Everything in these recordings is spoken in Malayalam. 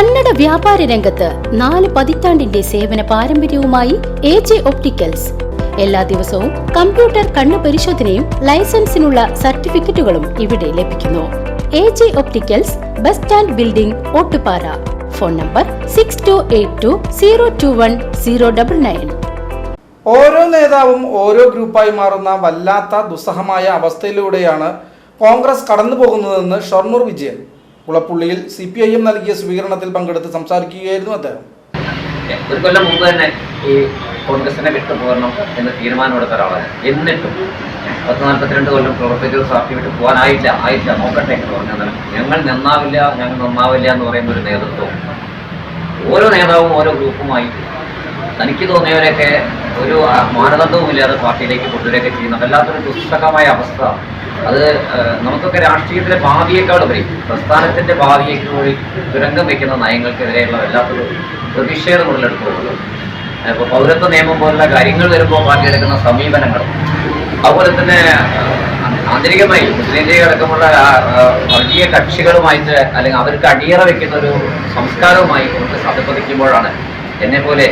കന്നഡ വ്യാപാര രംഗത്ത് നാല് പതിറ്റാണ്ടിന്റെ സേവന പാരമ്പര്യവുമായി എ ജെ ഒപ്റ്റിക്കൽസ്. എല്ലാ ദിവസവും കമ്പ്യൂട്ടർ കണ്ണു പരിശോധനയും ലൈസൻസിനുള്ള സർട്ടിഫിക്കറ്റുകളും ഇവിടെ ലഭിക്കുന്നു. A J opticals bus stand building Ottupara. Phone number six two eight two zero two one zero double nine ഓരോ നേതാവും ഓരോ ഗ്രൂപ്പായി മാറുന്ന വല്ലാത്ത ദുസ്സഹമായ അവസ്ഥയിലൂടെയാണ് കോൺഗ്രസ് കടന്നു പോകുന്നതെന്ന് ഷൊർണൂർ വിജയൻ. കുളപ്പുള്ളിയിൽ സി പി ഐ എം നൽകിയ സ്വീകരണത്തിൽ പങ്കെടുത്ത് സംസാരിക്കുകയായിരുന്നു അദ്ദേഹം. ഒരു കൊല്ലം മുമ്പ് തന്നെ ഈ കോൺഗ്രസിനെ വിട്ടുപോകണം എന്ന തീരുമാനമെടുത്ത ഒരാളാണ്. എന്നിട്ടും പത്ത് നാൽപ്പത്തിരണ്ട് കൊല്ലം പ്രവർത്തിച്ച പാർട്ടി വിട്ട് പോകാനായില്ല. ആയില്ല നോക്കട്ടെ എന്ന് പറഞ്ഞാൽ ഞങ്ങൾ നന്നാവില്ല ഞങ്ങൾ നന്നാവില്ല എന്ന് പറയുന്ന ഒരു നേതൃത്വം. ഓരോ നേതാവും ഓരോ ഗ്രൂപ്പുമായി തനിക്ക് തോന്നിയവരൊക്കെ ഒരു മാനദണ്ഡവുമില്ലാതെ പാർട്ടിയിലേക്ക് കൊണ്ടുവരികയൊക്കെ ചെയ്യുന്ന വല്ലാത്തൊരു ദുസ്സഹമായ അവസ്ഥ. അത് നമുക്കൊക്കെ രാഷ്ട്രീയത്തിലെ ഭാവിയേക്കാൾ ഉപരി പ്രസ്ഥാനത്തിന്റെ ഭാവിയേക്ക് കൂടി തുരങ്കം വെക്കുന്ന നയങ്ങൾക്കെതിരെയുള്ള വല്ലാത്തൊരു പ്രതിഷേധം ഉടലെടുത്തു പോകുന്നത് ഇപ്പോൾ പൗരത്വ നിയമം പോലുള്ള കാര്യങ്ങൾ വരുമ്പോൾ പാർട്ടി എടുക്കുന്ന സമീപനങ്ങൾ അതുപോലെ തന്നെ ആന്തരികമായി മുസ്ലിം ലീഗ് അടക്കമുള്ള വർഗീയ കക്ഷികളുമായിട്ട് അല്ലെങ്കിൽ അവർക്ക് അടിയറ വെക്കുന്ന ഒരു സംസ്കാരവുമായി കോൺഗ്രസ് അധപ്പതിക്കുമ്പോഴാണ് എന്നെ പോലെ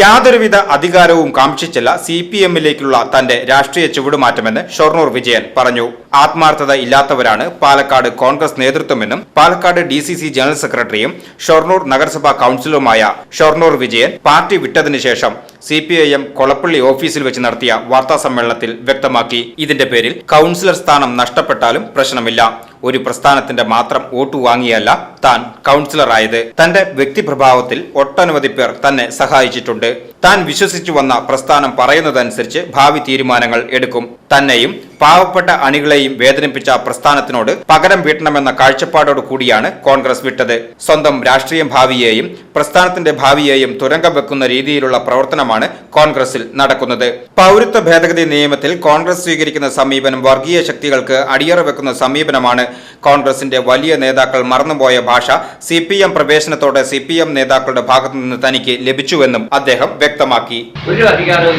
യാതൊരുവിധ അധികാരവും കാംക്ഷിച്ചില്ല സി പി എമ്മിലേക്കുള്ള തന്റെ രാഷ്ട്രീയ ചുവടുമാറ്റമെന്ന് ഷൊർണൂർ വിജയൻ പറഞ്ഞു. ആത്മാർത്ഥത ഇല്ലാത്തവരാണ് Palakkad Congress നേതൃത്വമെന്നും Palakkad D C C general സെക്രട്ടറിയും ഷൊർണൂർ നഗരസഭാ കൌൺസിലറുമായ ഷൊർണൂർ വിജയൻ പാർട്ടി വിട്ടതിനു ശേഷം C P I M Kolappalli ഓഫീസിൽ വെച്ച് നടത്തിയ വാർത്താ സമ്മേളനത്തിൽ വ്യക്തമാക്കി. ഇതിന്റെ പേരിൽ കൌൺസിലർ സ്ഥാനം നഷ്ടപ്പെട്ടാലും പ്രശ്നമില്ല. ഒരു പ്രസ്ഥാനത്തിന്റെ മാത്രം വോട്ട് വാങ്ങിയല്ല താൻ കൌൺസിലറായത്. തന്റെ വ്യക്തിപ്രഭാവത്തിൽ ഒട്ടനവധി പേർ തന്നെ സഹായിച്ചിട്ടുണ്ട്. താൻ വിശ്വസിച്ചു വന്ന പ്രസ്ഥാനം പറയുന്നതനുസരിച്ച് ഭാവി തീരുമാനങ്ങൾ എടുക്കും. തന്നെയും പാവപ്പെട്ട അണികളെയും വേദനിപ്പിച്ച പ്രസ്ഥാനത്തിനോട് പകരം വീട്ടണമെന്ന കാഴ്ചപ്പാടോട് കൂടിയാണ് കോൺഗ്രസ് വിട്ടത്. സ്വന്തം രാഷ്ട്രീയ ഭാവിയെയും പ്രസ്ഥാനത്തിന്റെ ഭാവിയെയും തുരങ്കം വെക്കുന്ന രീതിയിലുള്ള പ്രവർത്തനമാണ് കോൺഗ്രസിൽ നടക്കുന്നത്. പൗരത്വ ഭേദഗതി നിയമത്തിൽ കോൺഗ്രസ് സ്വീകരിക്കുന്ന സമീപനം വർഗീയ ശക്തികൾക്ക് അടിയറ വെക്കുന്ന സമീപനമാണ് കോൺഗ്രസിന്റെ വലിയ നേതാക്കൾ മറന്നുപോയ ഭാഷ സി പി എം പ്രവേശനത്തോടെ സി പി എം നേതാക്കളുടെ ഭാഗത്തുനിന്ന് തനിക്ക് ലഭിച്ചുവെന്നും അദ്ദേഹം വ്യക്തമാക്കി. ഒരു അധികാരവും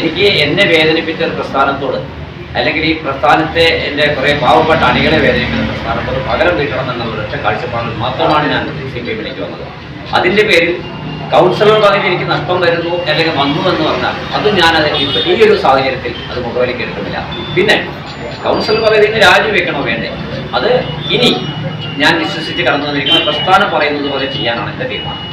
എനിക്ക് എന്നെ വേദനിപ്പിച്ച ഒരു പ്രസ്ഥാനത്തോട് അല്ലെങ്കിൽ ഈ പ്രസ്ഥാനത്തെ എന്റെ കുറേ പാവപ്പെട്ട അണികളെ വേദനിപ്പിക്കുന്ന പ്രസ്ഥാനത്തോട് പകരം വീട്ടണം എന്നുള്ള ഒരൊറ്റ കാഴ്ചപ്പാടിൽ മാത്രമാണ് ഞാൻ സി പി എമ്മിലേക്ക് വന്നത്. അതിന്റെ പേരിൽ കൗൺസിലർ പദവി എനിക്ക് നഷ്ടം വരുന്നു അല്ലെങ്കിൽ വന്നു എന്ന് പറഞ്ഞാൽ അത് ഞാനത് ഈ ഒരു സാഹചര്യത്തിൽ അത് മുഖവിലേക്ക് എടുക്കുന്നില്ല. പിന്നെ കൗൺസിലർ പദവിയിൽ നിന്ന് രാജിവെക്കണോ വേണ്ടേ? അത് ഇനി ഞാൻ വിശ്വസിച്ച് കടന്നു വന്നിരിക്കുന്ന പ്രസ്ഥാനം പറയുന്നത് പോലെ ചെയ്യാനാണ് എന്റെ തീരുമാനം.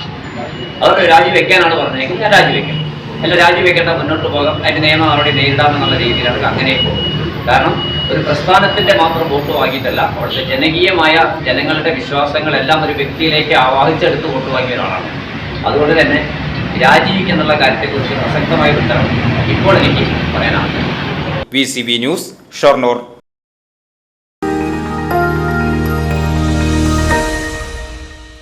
അവർ രാജിവെക്കാനാണ് പറഞ്ഞേക്കുന്നത് ഞാൻ രാജിവെക്കും അല്ല രാജിവെക്കേണ്ട മുന്നോട്ട് പോകാം. അതിന്റെ നിയമം നടപടി നേരിടാമെന്നുള്ള രീതിയിലാണ് അങ്ങനെ പോകും കാരണം ഒരു പ്രസ്ഥാനത്തിന്റെ മാത്രം വോട്ട് വാങ്ങിയിട്ടല്ല അവിടുത്തെ ജനകീയമായ ജനങ്ങളുടെ വിശ്വാസങ്ങളെല്ലാം ഒരു വ്യക്തിയിലേക്ക് ആവാഹിച്ചെടുത്ത് വോട്ട് വാങ്ങിയ ഒരാളാണ്. അതുകൊണ്ട് തന്നെ രാജിവെക്കുന്നുള്ള കാര്യത്തെക്കുറിച്ച് പ്രസക്തമായ ഉത്തരം ഇപ്പോൾ എനിക്ക് പറയാനാണ്. V C B news Shoranur.